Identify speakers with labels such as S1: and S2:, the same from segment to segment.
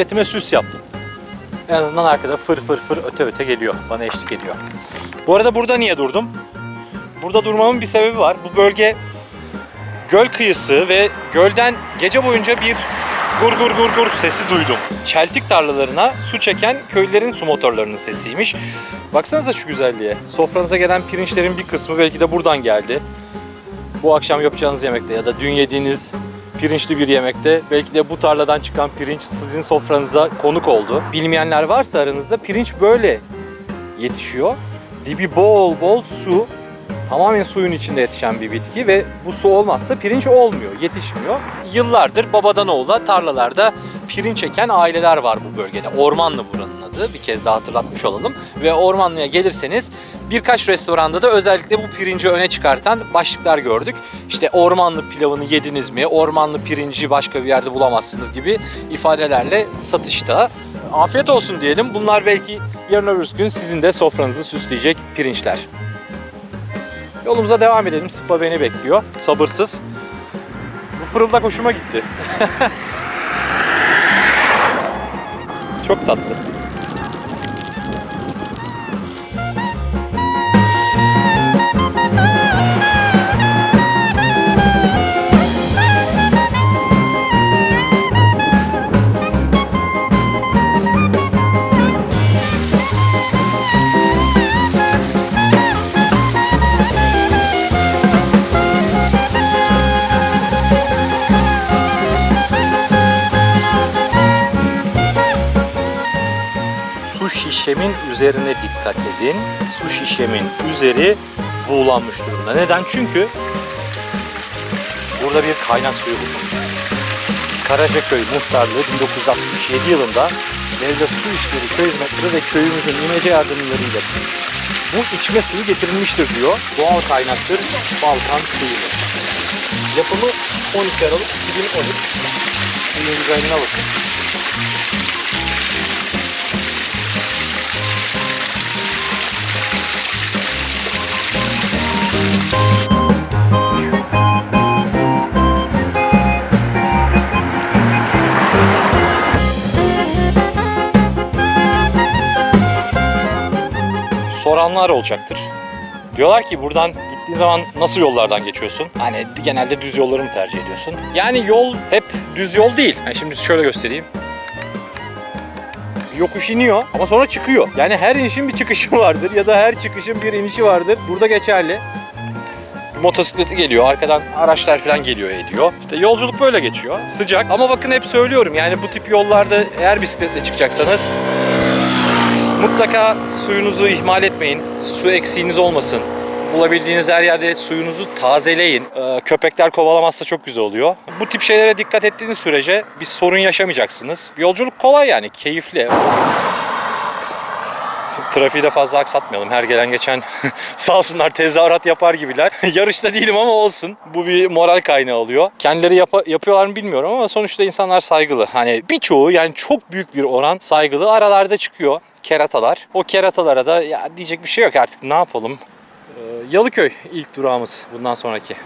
S1: bisikletime süs yaptım. En azından arkada fır fır fır öte öte geliyor. Bana eşlik ediyor. Bu arada burada niye durdum? Burada durmamın bir sebebi var. Bu bölge göl kıyısı ve gölden gece boyunca bir gur gur gur gur sesi duydum. Çeltik tarlalarına su çeken köylülerin su motorlarının sesiymiş. Baksanıza şu güzelliğe. Sofranıza gelen pirinçlerin bir kısmı belki de buradan geldi. Bu akşam yapacağınız yemekte ya da dün yediğiniz pirinçli bir yemekte belki de bu tarladan çıkan pirinç sizin sofranıza konuk oldu. Bilmeyenler varsa aranızda pirinç böyle yetişiyor. Dibi bol bol su, tamamen suyun içinde yetişen bir bitki ve bu su olmazsa pirinç olmuyor, yetişmiyor. Yıllardır babadan oğula tarlalarda pirinç eken aileler var bu bölgede. Ormanlı buranın adı. Bir kez daha hatırlatmış olalım. Ve Ormanlı'ya gelirseniz birkaç restoranda da özellikle bu pirinci öne çıkartan başlıklar gördük. İşte ormanlı pilavını yediniz mi, ormanlı pirinci başka bir yerde bulamazsınız gibi ifadelerle satışta. Afiyet olsun diyelim. Bunlar belki yarın öbür gün sizin de sofranızı süsleyecek pirinçler. Yolumuza devam edelim. Sıpa beni bekliyor. Sabırsız. Bu fırıldak hoşuma gitti. Çok tatlı. Şişemin üzerine dikkat edin. Su şişemin üzeri buğulanmış durumda. Neden? Çünkü burada bir kaynak suyu buldum. Karacaköy Muhtarlığı 1967 yılında Devlet Su İşleri Köy Hizmetleri ve köyümüzün imece yardımlarıyla bu içme suyu getirilmiştir diyor. Doğal kaynaktır Balkan suyu. Yapımı 12 Aralık 2013. Suyun güzelliğine bakın. Soranlar olacaktır. Diyorlar ki buradan gittiğin zaman nasıl yollardan geçiyorsun? Hani genelde düz yolları mı tercih ediyorsun? Yani yol hep düz yol değil. Yani şimdi şöyle göstereyim. Bir yokuş iniyor ama sonra çıkıyor. Yani her inişin bir çıkışı vardır ya da her çıkışın bir inişi vardır. Burada geçerli. Motosikleti geliyor, arkadan araçlar falan geliyor ediyor. İşte yolculuk böyle geçiyor. Sıcak ama bakın hep söylüyorum yani bu tip yollarda eğer bisikletle çıkacaksanız Mutlaka suyunuzu ihmal etmeyin. Su eksiğiniz olmasın. Bulabildiğiniz her yerde suyunuzu tazeleyin. Ee, köpekler kovalamazsa çok güzel oluyor. Bu tip şeylere dikkat ettiğiniz sürece bir sorun yaşamayacaksınız. Yolculuk kolay yani, keyifli. Trafiği de fazla aksatmayalım. Her gelen geçen sağ olsunlar tezahürat yapar gibiler. Yarışta değilim ama olsun. Bu bir moral kaynağı oluyor. Kendileri yapa- yapıyorlar mı bilmiyorum ama sonuçta insanlar saygılı. Hani birçoğu yani çok büyük bir oran saygılı. Aralarda çıkıyor keratalar. O keratalara da ya diyecek bir şey yok artık ne yapalım. Ee, Yalıköy ilk durağımız bundan sonraki.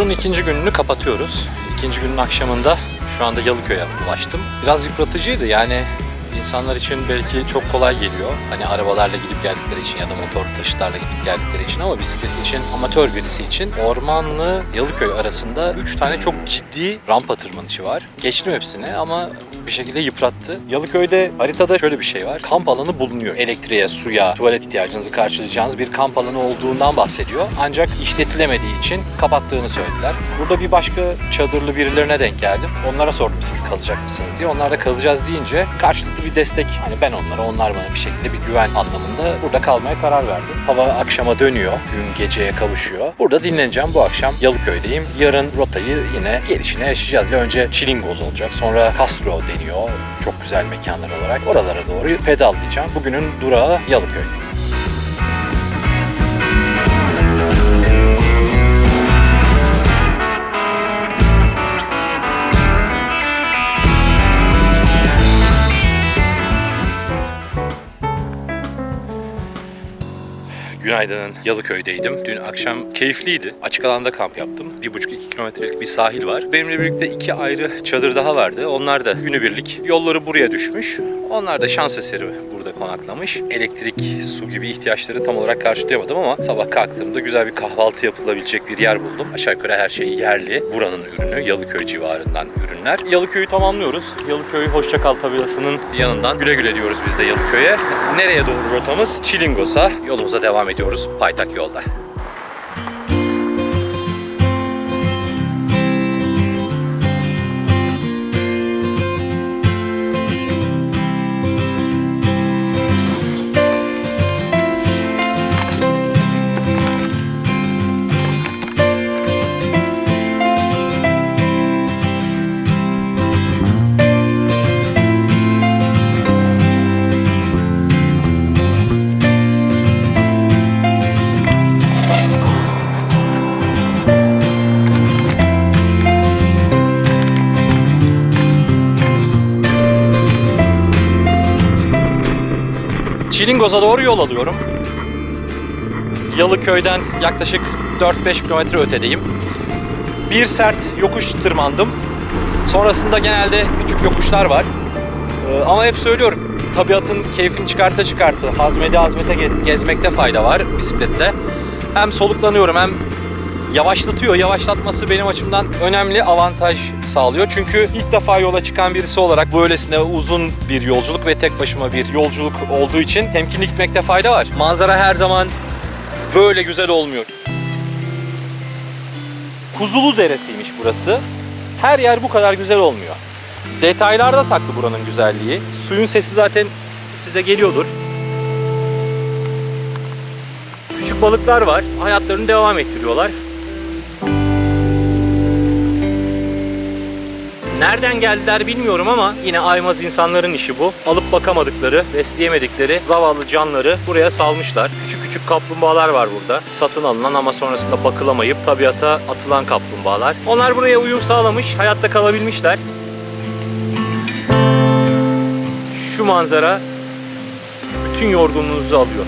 S1: Turun ikinci gününü kapatıyoruz. İkinci günün akşamında şu anda Yalıköy'e ulaştım. Biraz yıpratıcıydı yani insanlar için belki çok kolay geliyor. Hani arabalarla gidip geldikleri için ya da motor taşıtlarla gidip geldikleri için ama bisiklet için, amatör birisi için Ormanlı Yalıköy arasında 3 tane çok ciddi rampa tırmanışı var. Geçtim hepsini ama bir şekilde yıprattı. Yalıköy'de haritada şöyle bir şey var. Kamp alanı bulunuyor. Elektriğe, suya, tuvalet ihtiyacınızı karşılayacağınız bir kamp alanı olduğundan bahsediyor. Ancak işletilemediği için kapattığını söylediler. Burada bir başka çadırlı birilerine denk geldim. Onlara sordum siz kalacak mısınız diye. Onlar da kalacağız deyince karşılıklı bir destek. Hani ben onlara, onlar bana bir şekilde bir güven anlamında burada kalmaya karar verdim. Hava akşama dönüyor. Gün geceye kavuşuyor. Burada dinleneceğim bu akşam. Yalıköy'deyim. Yarın rotayı yine gelişine yaşayacağız. Önce Çilingoz olacak. Sonra Castro deniyor. Çok güzel mekanlar olarak. Oralara doğru pedallayacağım. Bugünün durağı Yalıköy. Günaydın. Yalıköy'deydim. Dün akşam keyifliydi. Açık alanda kamp yaptım. 1,5-2 kilometrelik bir sahil var. Benimle birlikte iki ayrı çadır daha vardı. Onlar da günübirlik. Yolları buraya düşmüş. Onlar da şans eseri burada konaklamış. Elektrik, su gibi ihtiyaçları tam olarak karşılayamadım ama sabah kalktığımda güzel bir kahvaltı yapılabilecek bir yer buldum. Aşağı yukarı her şey yerli. Buranın ürünü, Yalıköy civarından ürünler. Yalıköy'ü tamamlıyoruz. Yalıköy Hoşçakal tabelasının yanından güle güle diyoruz biz de Yalıköy'e. Nereye doğru rotamız? Çilingos'a. Yolumuza devam ediyoruz paytak yolda. Çilingoz'a doğru yol alıyorum. Yalıköy'den yaklaşık 4-5 kilometre ötedeyim. Bir sert yokuş tırmandım. Sonrasında genelde küçük yokuşlar var. Ee, ama hep söylüyorum tabiatın keyfini çıkarta çıkartı hazmede hazmete ge- gezmekte fayda var bisiklette. Hem soluklanıyorum hem yavaşlatıyor. Yavaşlatması benim açımdan önemli avantaj sağlıyor. Çünkü ilk defa yola çıkan birisi olarak böylesine uzun bir yolculuk ve tek başıma bir yolculuk olduğu için temkinli gitmekte fayda var. Manzara her zaman böyle güzel olmuyor. Kuzulu Deresi'ymiş burası. Her yer bu kadar güzel olmuyor. Detaylarda saklı buranın güzelliği. Suyun sesi zaten size geliyordur. Küçük balıklar var. Hayatlarını devam ettiriyorlar. Nereden geldiler bilmiyorum ama yine aymaz insanların işi bu. Alıp bakamadıkları, besleyemedikleri zavallı canları buraya salmışlar. Küçük küçük kaplumbağalar var burada. Satın alınan ama sonrasında bakılamayıp tabiata atılan kaplumbağalar. Onlar buraya uyum sağlamış, hayatta kalabilmişler. Şu manzara bütün yorgunluğunuzu alıyor.